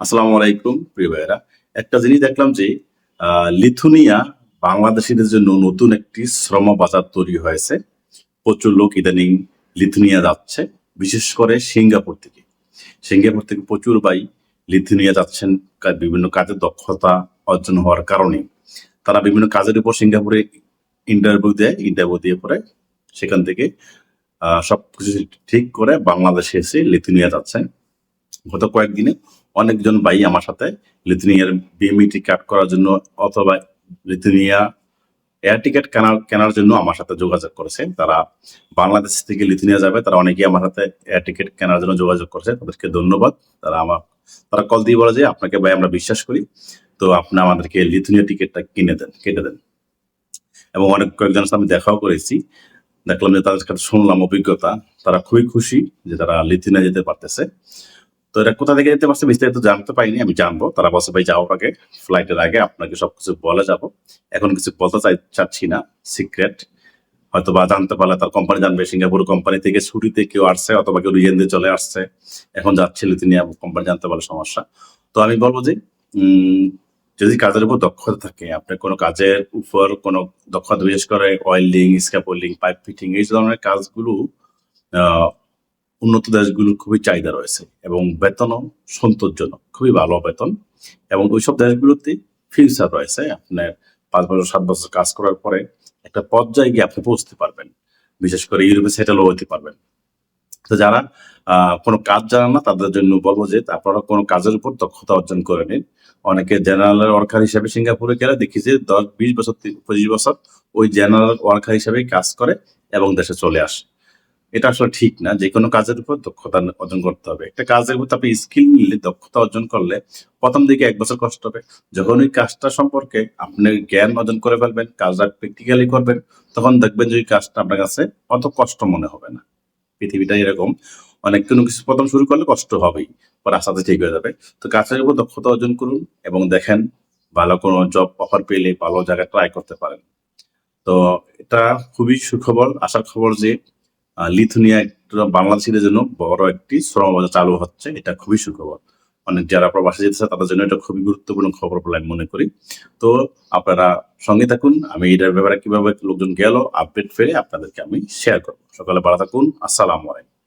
আসসালামু আলাইকুম প্রিয় ভাইয়েরা। একটা জিনিস দেখলাম যে লিথুনিয়া বাংলাদেশিদের জন্য নতুন একটি শ্রম বাজার তৈরি হয়েছে। প্রচুর লোক ইদানিং লিথুনিয়া যাচ্ছে বিশেষ করে সিঙ্গাপুর থেকে। সিঙ্গাপুর থেকে প্রচুর ভাই লিথুনিয়া যাচ্ছেন বিভিন্ন কাজের দক্ষতা অর্জন হওয়ার কারণে। তারা বিভিন্ন কাজের উপর সিঙ্গাপুরে ইন্টারভিউ দেয় ইন্টারভিউ দিয়ে পরে সেখান থেকে আহ, সবকিছু ঠিক করে বাংলাদেশে এসে লিথুনিয়া যাচ্ছেন। গত কয়েকদিনে অনেকজন ভাই আমার সাথে লিথুনিয়ার বিএমই টিকেট করার জন্য অথবা লিথুনিয়া এয়ার টিকেট কেনার কেনার জন্য আমার সাথে যোগাযোগ করেছে। তারা বাংলাদেশ থেকে লিথুনিয়া যাবে, তারা অনেকেই আমার সাথে এয়ার টিকেট কেনার জন্য যোগাযোগ করেছে। তাদেরকে ধন্যবাদ। তারা আমার, তারা কল দিয়ে বলে যে, আপনাকে ভাই আমরা বিশ্বাস করি। তো আপনি আমাদেরকে লিথুনিয়া টিকিটটা কিনে দেন, কেটে দেন। এবং অনেক কয়েকজনের সাথে আমি দেখাও করেছি। দেখলাম যে তাদের কাছে শুনলাম অভিজ্ঞতা। তারা খুবই খুশি যে তারা লিথুনিয়া যেতে পারতেছে। তো এটা কোথা থেকে যেতে পারছে বিস্তারিত জানতে পারিনি, আমি জানব। তারা বসে ভাই, যাওয়ার আগে ফ্লাইটের আগে আপনাকে সবকিছু বলে যাব। এখন কিছু বলতে চাই, চাচ্ছি না সিক্রেট হয়তো বা জানতে পারলে তার কোম্পানি জানবে সিঙ্গাপুর কোম্পানি থেকে ছুটিতে কেউ আসছে, অথবা কেউ দিয়ে চলে আসছে। এখন যাচ্ছে তিনি কোম্পানি জানতে পারলে সমস্যা। তো আমি বলব যে যদি কাজের উপর দক্ষতা থাকে আপনার কোনো কাজের উপর কোনো দক্ষতা, বিশেষ করে ওয়েল্ডিং স্ক্যাপোল্ডিং পাইপ ফিটিং এই ধরনের কাজগুলো উন্নত দেশগুলোর খুবই চাহিদা রয়েছে এবং বেতনও সন্তোষজনক, খুবই ভালো বেতন এবং ওইসব দেশগুলোতে ফিউচার রয়েছে। আপনার পাঁচ বছর, সাত বছর কাজ করার পরে একটা পর্যায়ে গিয়ে আপনি পৌঁছতে পারবেন। বিশেষ করে ইউরোপে সেটেলও হতে পারবেন। তো যারা কোনো কাজ জানেন না, তাদের জন্য বলব যে আপনারা কোনো কাজের উপর দক্ষতা অর্জন করে নিন। অনেকে জেনারেল ওয়ার্কার হিসেবে সিঙ্গাপুরে গেলে দেখি যে দশ, বিশ বছর পঁচিশ বছর ওই জেনারেল ওয়ার্কার হিসেবে কাজ করে এবং দেশে চলে আসে। এটা আসলে ঠিক না। যে কোনো কাজের উপর দক্ষতা অর্জন করতে হবে। একটা কাজের উপর আপনি স্কিল নিলে দক্ষতা অর্জন করলে প্রথম দিকে এক বছর কষ্ট হবে। যখন ওই কাজটা সম্পর্কে আপনি জ্ঞান অর্জন করে ফেলবেন, কাজটা প্র্যাকটিক্যালি করবেন, তখন দেখবেন যে ওই কাজটা আপনার কাছে অত কষ্ট মনে হবে না। পৃথিবীটা এরকম, অনেক কোনো কিছু প্রথম শুরু করলে কষ্ট হবেই, পরে আস্তে ঠিক হয়ে যাবে। তো কাজের উপর দক্ষতা অর্জন করুন এবং দেখেন ভালো কোনো জব অফার পেলে ভালো জায়গায় ট্রাই করতে পারেন। তো এটা খুবই সুখবর। আশার খবর যে লিথুনিয়া একটা বাংলাদেশিদের জন্য বড় একটি শ্রম বাজার চালু হচ্ছে, এটা খুবই সুখবর। অনেক যারা প্রবাসে যেতেছে তাদের জন্য এটা খুবই গুরুত্বপূর্ণ খবর বলে আমি মনে করি। তো আপনারা সঙ্গে থাকুন, আমি এটার ব্যাপারে কীভাবে লোকজন গেল, আপডেট ফেলে আপনাদেরকে আমি শেয়ার করব। সকালে ভালো থাকুন, আসসালামু আলাইকুম।